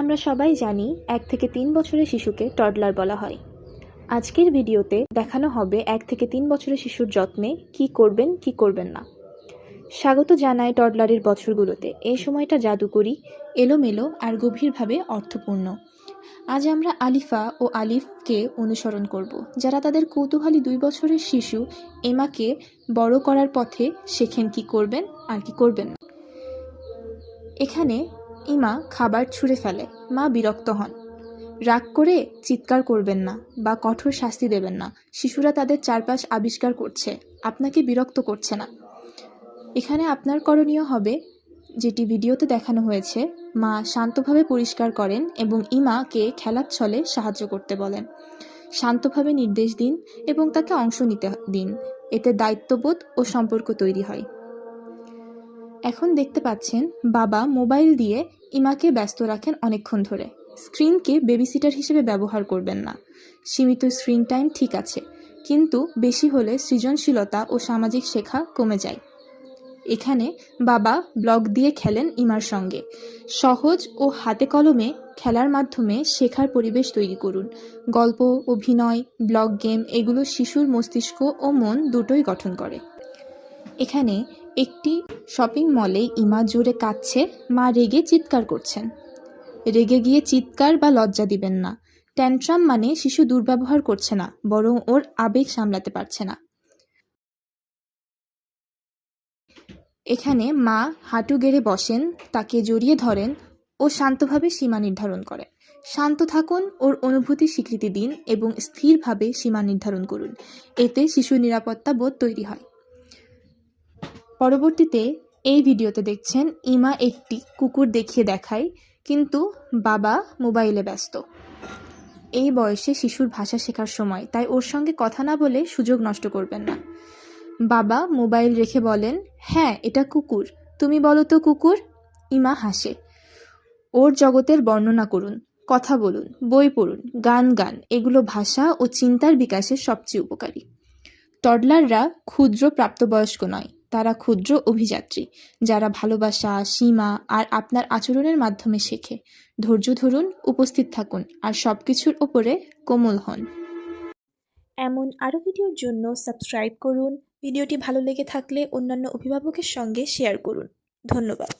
আমরা সবাই জানি এক থেকে তিন বছরের শিশুকে টডলার বলা হয়। আজকের ভিডিওতে দেখানো হবে এক থেকে তিন বছরের শিশুর যত্নে কি করবেন কি করবেন না। স্বাগত জানায় টডলারের বছরগুলোতে। এই সময়টা জাদুকরি, এলোমেলো আর গভীরভাবে অর্থপূর্ণ। আজ আমরা আলিফা ও আলিফকে অনুসরণ করব, যারা তাদের কৌতূহলী দুই বছরের শিশু এমাকে বড় করার পথে শেখেন কি করবেন আর কি করবেন না। এখানে ইমা খাবার ছুঁড়ে ফেলে। মা বিরক্ত হন। রাগ করে চিৎকার করবেন না বা কঠোর শাস্তি দেবেন না। শিশুরা তাদের চারপাশ আবিষ্কার করছে। আপনাকে বিরক্ত করছে না। এখানে আপনার করণীয় হবে, যেটি ভিডিওতে দেখানো হয়েছে, মা শান্তভাবে পরিষ্কার করেন এবং ইমাকে খেলার ছলে সাহায্য করতে বলেন। শান্তভাবে নির্দেশ দিন এবং তাকে অংশ নিতে দিন। এতে দায়িত্ববোধ ও সম্পর্ক তৈরি হয়। এখন দেখতে পাচ্ছেন বাবা মোবাইল দিয়ে ইমাকে ব্যস্ত রাখেন অনেকক্ষণ ধরে। স্ক্রিনকে বেবিসিটার হিসেবে ব্যবহার করবেন না। সীমিত স্ক্রিন টাইম ঠিক আছে, কিন্তু বেশি হলে সৃজনশীলতা ও সামাজিক শেখা কমে যায়। এখানে বাবা ব্লগ দিয়ে খেলেন ইমার সঙ্গে। সহজ ও হাতে কলমে খেলার মাধ্যমে শেখার পরিবেশ তৈরি করুন। গল্প, অভিনয়, ব্লগ গেম এগুলো শিশুর মস্তিষ্ক ও মন দুটোই গঠন করে। এখানে একটি শপিং মলে ইমা জোরে কাঁদছে। মা রেগে চিৎকার করছেন। রেগে গিয়ে চিৎকার বা লজ্জা দিবেন না। ট্যান্ট্রাম মানে শিশু দুর্ব্যবহার করছে না, বরং ওর আবেগ সামলাতে পারছে না। এখানে মা হাঁটু গেড়ে বসেন, তাকে জড়িয়ে ধরেন ও শান্তভাবে সীমা নির্ধারণ করেন শান্ত থাকুন, ওর অনুভূতি স্বীকৃতি দিন এবং স্থিরভাবে সীমা নির্ধারণ করুন। এতে শিশুর নিরাপত্তা বোধ তৈরি হয়। পরবর্তীতে এই ভিডিওতে দেখছেন ইমা একটি কুকুর দেখিয়ে দেখায়, কিন্তু বাবা মোবাইলে ব্যস্ত। এই বয়সে শিশুর ভাষা শেখার সময়, তাই ওর সঙ্গে কথা না বলে সুযোগ নষ্ট করবেন না। বাবা মোবাইল রেখে বলেন হ্যাঁ এটা কুকুর। তুমি বলো তো কুকুর? ইমা হাসে। ওর জগতের বর্ণনা করুন, কথা বলুন, বই পড়ুন, গান গান, এগুলো ভাষা ও চিন্তার বিকাশের সবচেয়ে উপকারী। টডলাররা ক্ষুদ্র প্রাপ্তবয়স্ক নয় তারা ক্ষুদ্র অভিযাত্রী, যারা ভালোবাসা, সীমা আর আপনার আচরণের মাধ্যমে শেখে। ধৈর্য ধরুন, উপস্থিত থাকুন আর সব কিছুর ওপরে কোমল হন। এমন আরও ভিডিওর জন্য সাবস্ক্রাইব করুন। ভিডিওটি ভালো লেগে থাকলে অন্যান্য অভিভাবকের সঙ্গে শেয়ার করুন। ধন্যবাদ।